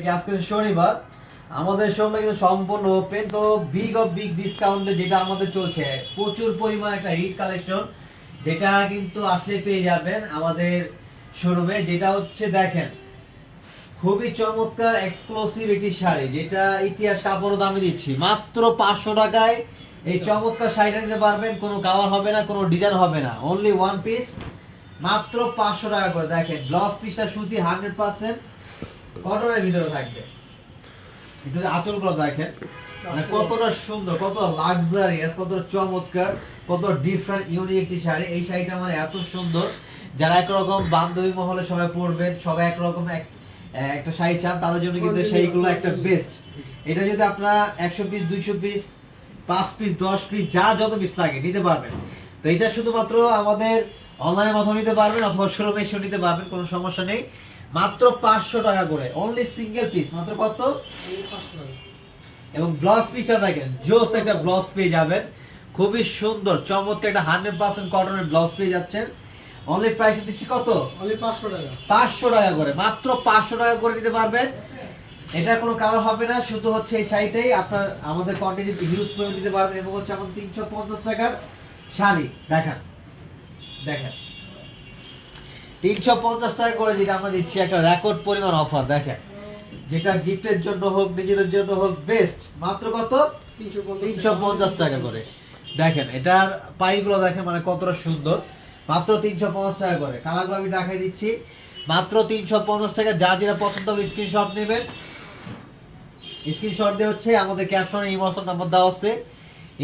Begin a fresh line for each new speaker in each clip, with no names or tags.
আজকে শনিবার। আমাদের শোরুমটা কিন্তু সম্পূর্ণ ওপেন তো বিগ অফ বিগ ডিসকাউন্টে যেটা আমাদের চলছে, প্রচুর পরিমাণ একটা হিট কালেকশন যেটা কিন্তু আসলে পেয়ে যাবেন আমাদের শোরুমে যেটা হচ্ছে দেখেন, খুবই চমৎকার এক্সক্লুসিভ একটি শাড়ি, যেটা ইতিহাস কাপড় দামে দিচ্ছি, মাত্র পাঁচশো টাকায়। এই চমৎকার শাড়িটা নিতে পারবেন, কোনো কালার হবে না, কোনো ডিজাইন হবে না অনলি ওয়ান পিস মাত্র পাঁচশো টাকা করে। দেখেন ব্লাউজ পিসটা সুতি হান্ড্রেড পার্সেন্ট কটনের ভিতরে থাকবে? একটু আঁচলগুলো দেখেন। মানে কতটা সুন্দর কত লাক্সারিয়াস কতটা চমৎকার কত ডিফারেন্ট ইউনিক একটি শাড়ি। এই শাড়িটা মানে এত সুন্দর। যারা একরকম বান্ধবী মহলে সবাই পরবেন সবাই একরকম এক- একটা শাড়ি চান তাদের জন্য কিন্তু এই শাড়িগুলো একটা বেস্ট এটা যদি আপনারা একশো পিস দুইশো পিস পাঁচ পিস দশ পিস যার যত পিস লাগে নিতে পারবেন। তো এটা শুধুমাত্র আমাদের অনলাইনের মাধ্যমে নিতে পারবেন অথবা শোরুমে এসেও নিতে পারবেন কোনো সমস্যা নেই। মাত্র পাঁচশো টাকা করে। অনলি সিঙ্গেল পিস মাত্র কত? এবং ব্লাউজ পিসটা দেখেন জোস একটা ব্লাউজ পেয়ে যাবেন। খুবই সুন্দর চমৎকার একটা হান্ড্রেড পার্সেন্ট কটনের ব্লাউজ পেয়ে যাচ্ছেন। অনলি প্রাইস দিচ্ছি কত?
অনলি পাঁচশো টাকা।
পাঁচশো টাকা করে মাত্র পাঁচশো টাকা করে নিতে পারবেন। এটা কোনো কালার হবে না শুধু হচ্ছে এই শাড়িটাই। আপনার আমাদের কোয়ান্টিটি ইউজ করে নিতে পারবেন এবং হচ্ছে আমাদের তিনশো পঞ্চাশ টাকার শাড়ি। দেখান দেখেন। তিনশো পঞ্চাশ টাকা করে যেটা আমরা দিচ্ছি একটা রেকর্ড পরিমাণ অফার দেখেন। যেটা গিফটের জন্য হোক নিজেদের জন্য হোক বেস্ট মাত্র কত?
তিনশো
পঞ্চাশ টাকা। করে। দেখেন এটার পাইগুলো দেখেন মানে কতটা সুন্দর। মাত্র তিনশো পঞ্চাশ টাকা করে। কালারগুলো আমি দেখাই দিচ্ছি। মাত্র তিনশো পঞ্চাশ টাকা যা যেটা পছন্দ হবে স্ক্রিনশট নেবেন। স্ক্রিনশট দিয়ে হচ্ছে আমাদের ক্যাপশনে ইমোশন নাম্বার দেওয়া আছে।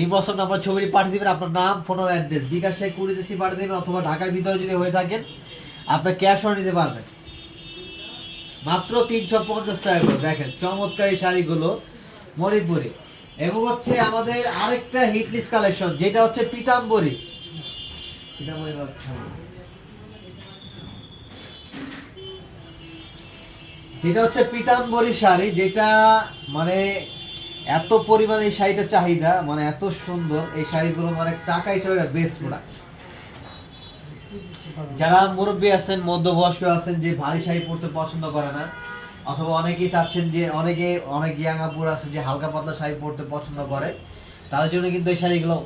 ইমোশন নাম্বার ছবিটি পাঠিয়ে দেবেন আপনার নাম ফোন অ্যাড্রেস বিকাশে কুড়ি দেশি পাঠিয়ে দেবেন অথবা ঢাকার ভিতরে যদি হয়ে থাকেন। আপনার ক্যাশও নিতে পারবেন। মাত্র তিনশো পঞ্চাশ টাকা করে। দেখেন চমৎকার শাড়িগুলো মণিপুরি। এবং হচ্ছে আমাদের আরেকটা হিটলিস্ট কালেকশন যেটা হচ্ছে পিতাম্বরী। পিতাম্বরী যেটা হচ্ছে পিতাম্বরী শাড়ি যেটা মানে এত পরিমাণে এই শাড়িটা চাহিদা মানে এত সুন্দর এই শাড়িগুলো মানে টাকা হিসাবে বেস্ট প্রোডাক্ট যারা মুরব্বী আছেন মধ্যবয়স্ক আছেন যে ভারী শাড়ি পরতে পছন্দ করে না অথবা অনেকেই চাচ্ছেন যে অনেকে অনেক ইয়াং আপুর আছে যে হালকা পাতলা শাড়ি পরতে পছন্দ করে তাদের জন্য কিন্তু এই শাড়িগুলো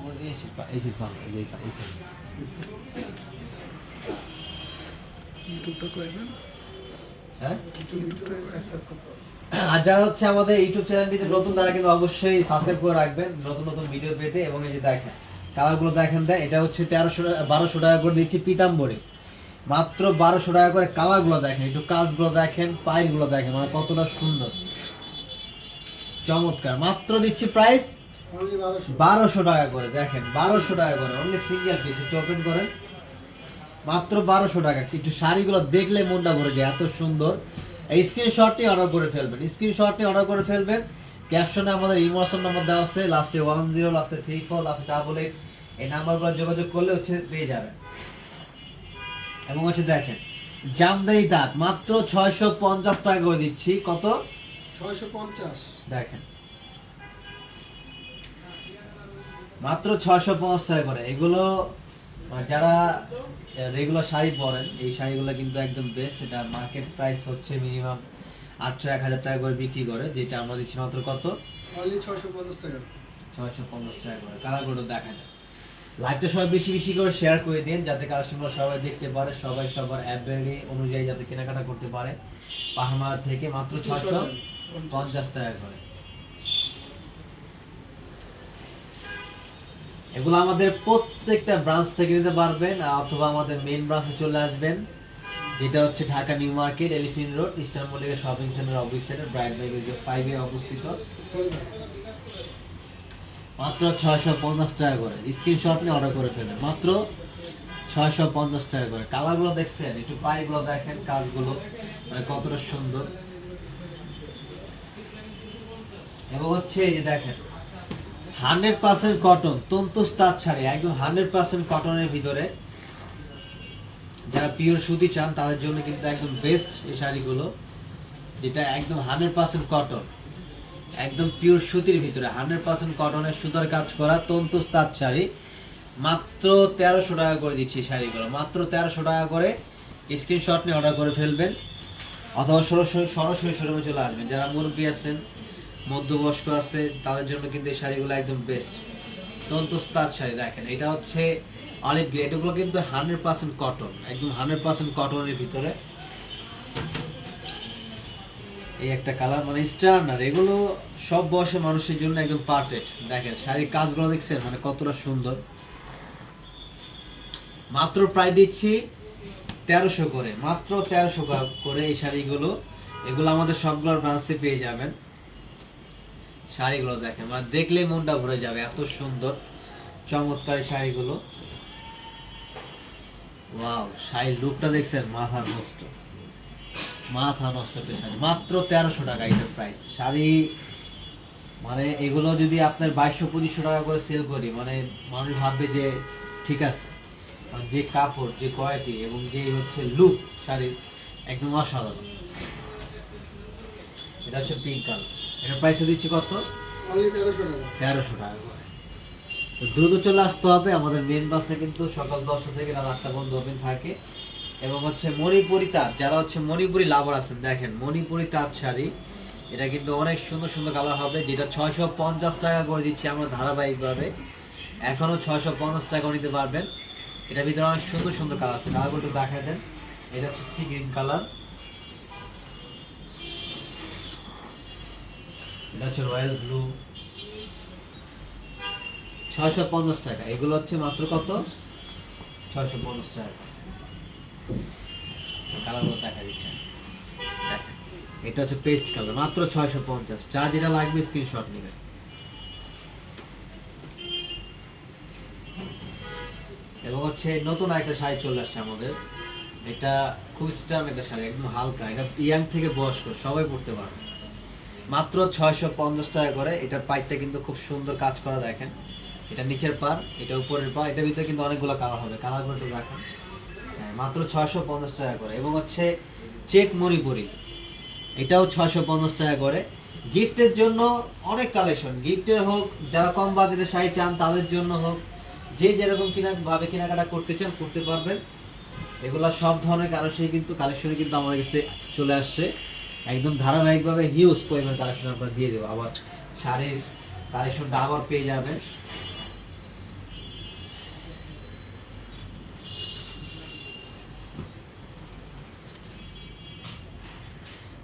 হ্যাঁ। আর যারা হচ্ছে আমাদের ইউটিউব চ্যানেলটিতে নতুন তারা কিন্তু অবশ্যই সাবস্ক্রাইব করে রাখবেন নতুন নতুন ভিডিও পেতে এবং এই যে দেখেন। কালারগুলো দেখেন দেয় এটা হচ্ছে তেরোশো বারোশো টাকা করে দিচ্ছি পিতাম্বরে। মাত্র বারোশো টাকা করে কালারগুলো দেখেন একটু কাজগুলো দেখেন পাইলগুলো দেখেন মানে কতটা সুন্দর। চমৎকার মাত্র দিচ্ছি প্রাইস
বারোশো।
টাকা করে দেখেন বারোশো টাকা করে অনলি সিঙ্গেল পিস একটু ওপেন করেন। মাত্র বারোশো টাকা একটু শাড়িগুলো দেখলে মনটা ভরে যায় এত সুন্দর। এই স্ক্রিনশটটি অর্ডার করে ফেলবেন স্ক্রিনশটটি অর্ডার করে ফেলবেন। ক্যাপশনে আমাদের ইমোশন নম্বর দেওয়া আছে লাস্টে ওয়ান জিরো লাস্টে থ্রি ফোর লাস্টে ডাবল এইট এই নাম্বারগুলো যোগাযোগ করলে হচ্ছে পেয়ে যাবেন। এবং হচ্ছে দেখেন জামদানি তাঁত মাত্র ছয়শো পঞ্চাশ টাকা করে দিচ্ছি। কত?
ছয়শো পঞ্চাশ।
দেখেন। মাত্র ছয়শো পঞ্চাশ টাকা করে। এগুলো যারা রেগুলার শাড়ি পরেন এই শাড়িগুলো কিন্তু একদম বেস্ট এটা মার্কেট প্রাইস হচ্ছে মিনিমাম আটশো এক হাজার টাকা করে বিক্রি করে যেটা আমরা দিচ্ছি মাত্র কত?
ছয়শো পঞ্চাশ টাকা।
ছয়শো পঞ্চাশ টাকা করে। কালারগুলো দেখা যায় লাইভটা সবাই বেশি বেশি করে শেয়ার করে দিন যাতে কালেকশনগুলো সবাই দেখতে পারে সবাই সবার অ্যাভেলি অনুযায়ী যাতে কেনাকাটা করতে পারে। পাহামা থেকে মাত্র ছশো পঞ্চাশ টাকা করে। এগুলো আমাদের প্রত্যেকটা ব্রাঞ্চ থেকে নিতে পারবেন অথবা আমাদের মেন ব্রাঞ্চে চলে আসবেন। যেটা হচ্ছে Dhaka New Market Elephant road eastern Mallika shopping centre office সাইডে ব্রাইট বাইক ফাইভে অবস্থিত। মাত্র ছয়শো পঞ্চাশ টাকা করে। স্ক্রিনশট নিয়ে অর্ডার করে ফেলবেন মাত্র ছয়শো পঞ্চাশ টাকা করে। কালারগুলো দেখছেন? একটু পাইগুলো দেখেন, কাজগুলো। মানে কতটা সুন্দর। এবং হচ্ছে এই যে দেখেন, হান্ড্রেড পার্সেন্ট কটন তন্তুস তাঁত শাড়ি, একদম হান্ড্রেড পার্সেন্ট কটনের ভিতরে। যারা পিওর সুতি চান, তাদের জন্য কিন্তু একদম বেস্ট এই শাড়িগুলো, যেটা একদম হান্ড্রেড পার্সেন্ট কটন একদম পিওর সুতির ভিতরে। হান্ড্রেড পার্সেন্ট কটনের সুতার কাজ করা তন্তুস তাঁত শাড়ি মাত্র তেরোশো টাকা করে দিচ্ছি শাড়িগুলো। মাত্র তেরোশো টাকা করে স্ক্রিনশট নিয়ে অর্ডার করে ফেলবেন। অথবা সরাসরি সরাসরি শোরুমে চলে আসবেন। যারা মুরব্বী আছেন, মধ্যবয়স্ক আছে, তাদের জন্য কিন্তু এই শাড়িগুলো একদম বেস্ট তন্তস্তার শাড়ি দেখেন, এটা হচ্ছে অলিভ গ্রে এগুলো কিন্তু হান্ড্রেড পার্সেন্ট কটন একদম হান্ড্রেড পার্সেন্ট কটনের ভিতরে। এই একটা কালার মানে স্ট্যান্ডার্ড এগুলো সব বয়সের মানুষের জন্য একদম পারফেক্ট দেখেন, শাড়ির কাজগুলো দেখছেন মানে কতটা সুন্দর। মাত্র প্রায় দিচ্ছি তেরোশো করে, মাত্র তেরোশো করে এই শাড়িগুলো। এগুলো আমাদের সবগুলোর ব্রাঞ্চে পেয়ে যাবেন। শাড়িগুলো দেখেন মানে দেখলেই মনটা ভরে যাবে, এত সুন্দর, চমৎকার শাড়িগুলো। ওয়াও, শাড়ির লুকটা দেখছেন, মাথা নষ্ট। মাথা নষ্ট একটা শাড়ি মাত্র তেরোশো টাকা এটার প্রাইস শাড়ি মানে এগুলো যদি আপনার বাইশশো পঁচিশশো টাকা করে সেল করি মানে মানুষ ভাববে যে ঠিক আছে। যে কাপড় যে কোয়ালিটি এবং যে হচ্ছে লুক শাড়ির একদম অসাধারণ। এটা হচ্ছে পিঙ্ক কালার এটার প্রাইস দিচ্ছি কত?
তেরোশো টাকা।
করে। তো দ্রুত চলে আসতে হবে। আমাদের মেন বাসে কিন্তু সকাল দশটা থেকে রাত আটটা পর্যন্ত ওপেন থাকে। এবং হচ্ছে মণিপুরি তাঁত, যারা হচ্ছে মণিপুরি লাভার আছেন, দেখেন মণিপুরি তাঁত শাড়ি, এটা কিন্তু অনেক সুন্দর সুন্দর কালার হবে, যেটা ছয়শো পঞ্চাশ টাকা করে দিচ্ছি আমরা ধারাবাহিকভাবে। এখনও ছয়শো পঞ্চাশ টাকা নিতে পারবেন। এটার ভিতরে অনেক সুন্দর সুন্দর কালার আছে। কালারগুলো একটু দেখা দেন, এটা হচ্ছে সি গ্রিন কালার। এটা হচ্ছে রয়্যাল ব্লু। ছয়শো পঞ্চাশ টাকা, এগুলো হচ্ছে মাত্র কত? ছয়শো পঞ্চাশ টাকা। এটা হচ্ছে পেস্ট কালার মাত্র ছয়শো পঞ্চাশ। যেটা লাগবে স্ক্রিনশট এবং হচ্ছে নতুন একটা শাড়ি চলে আসছে আমাদের। এটা খুব স্টার্ন একটা শাড়ি, একদম হালকা। এটা ইয়াং থেকে বয়স্ক, সবাই পড়তে পারবে। মাত্র ছয়শো পঞ্চাশ টাকা করে। এটার পাইপটা কিন্তু খুব সুন্দর কাজ করা দেখেন। এটা নিচের পার এটা উপরের পার এটার ভিতরে কিন্তু অনেকগুলো কালার হবে। কালারগুলো একটু দেখেন। মাত্র ছয়শো পঞ্চাশ টাকা করে। এবং হচ্ছে চেক মণিপুরি এটাও ছয়শো পঞ্চাশ টাকা করে। গিফটের জন্য অনেক কালেকশন গিফটের হোক, যারা কম বাজেটের শাড়ি চান, তাদের জন্য হোক, যে যেরকম কিনা ভাবে কেনাকাটা করতে চান, করতে পারবেন। এগুলা সব ধরনের কালেকশন কিন্তু কালেকশনে কিন্তু আমাদের কাছে চলে আসছে। একদম ধারাবাহিকভাবে হিউজ পরিমাণ কালেকশন আমরা দিয়ে দেবো। আবার শাড়ির কালেকশনটা আবার পেয়ে যাবেন।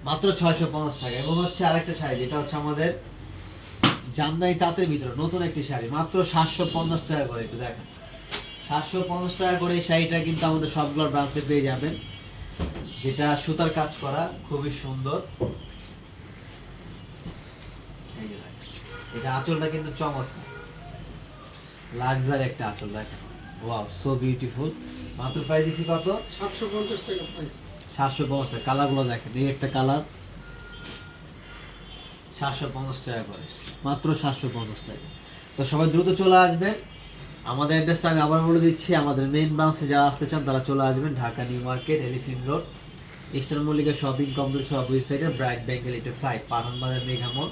মাত্র ছয়শো পঞ্চাশ টাকা। এবং হচ্ছে আরেকটা শাড়ি, যেটা হচ্ছে আমাদের জামদানি তাঁতের ভিতরে নতুন একটি শাড়ি। মাত্র সাতশো পঞ্চাশ টাকা করে, একটু দেখেন। সাতশো পঞ্চাশ টাকা করে এই শাড়িটা কিন্তু আমাদের সবগুলোর ব্রাঞ্চে পেয়ে যাবেন, যেটা সুতার কাজ করা, খুবই সুন্দর। এটা আঁচলটা কিন্তু চমৎকার। লাক্সার একটা আঁচল, দেখেন। ওয়াও সো বিউটিফুল মাত্র প্রাইস দিচ্ছি কত?
সাতশো পঞ্চাশ টাকা প্রাইস
সাতশো পঞ্চাশ কালারগুলো দেখেন, এই একটা কালার সাতশো পঞ্চাশ টাকা করে, মাত্র সাতশো পঞ্চাশ টাকা। তো সবাই দ্রুত চলে আসবেন আমাদের অ্যাড্রেসটা আমি আবার বলে দিচ্ছি, আমাদের মেইন ব্রাঞ্চে যারা আসতে চান তারা চলে আসবেন Dhaka New Market Elephant road eastern Mallika shopping কমপ্লেক্সের অপোজিট সাইডে ব্রাইট ব্যাঙ্ক লিটে ফাইভ পাঠান বাজার মেঘামল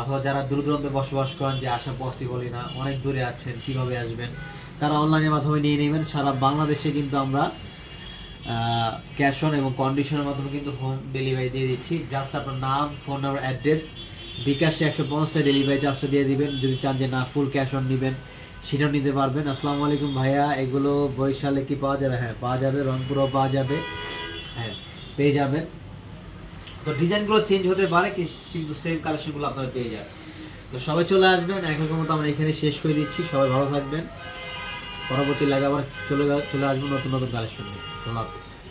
অথবা যারা দূর দূরান্তে বসবাস করেন যে আসা পসিবলই না, অনেক দূরে আছেন, কীভাবে আসবেন, তারা অনলাইনের মাধ্যমে নিয়ে নেবেন। সারা বাংলাদেশে কিন্তু আমরা ক্যাশ অন এবং কন্ডিশনের মাধ্যমে কিন্তু হোম ডেলিভারি দিয়ে দিচ্ছি। জাস্ট আপনার নাম ফোন নাম্বার অ্যাড্রেস বিকাশে একশো পঞ্চাশটা ডেলিভারি চার্জটা দিয়ে দিবেন। যদি চান যে না ফুল ক্যাশ অন নেবেন, সেটাও নিতে পারবেন। আসসালামু আলাইকুম ভাইয়া, এগুলো বরিশালে কি পাওয়া যাবে? হ্যাঁ পাওয়া যাবে, রংপুরও পাওয়া যাবে। হ্যাঁ পেয়ে যাবেন। তো ডিজাইনগুলো চেঞ্জ হতে পারে কিন্তু সেম কালেকশনগুলো আপনারা পেয়ে যাবেন। তো সবাই চলে আসবেন। এখনকার মতো আমরা এখানে শেষ করে দিচ্ছি। সবাই ভালো থাকবেন। পরবর্তী লাগে আবার চলে চলে আসবেন নতুন নতুন কালেকশন নিয়ে। トラビス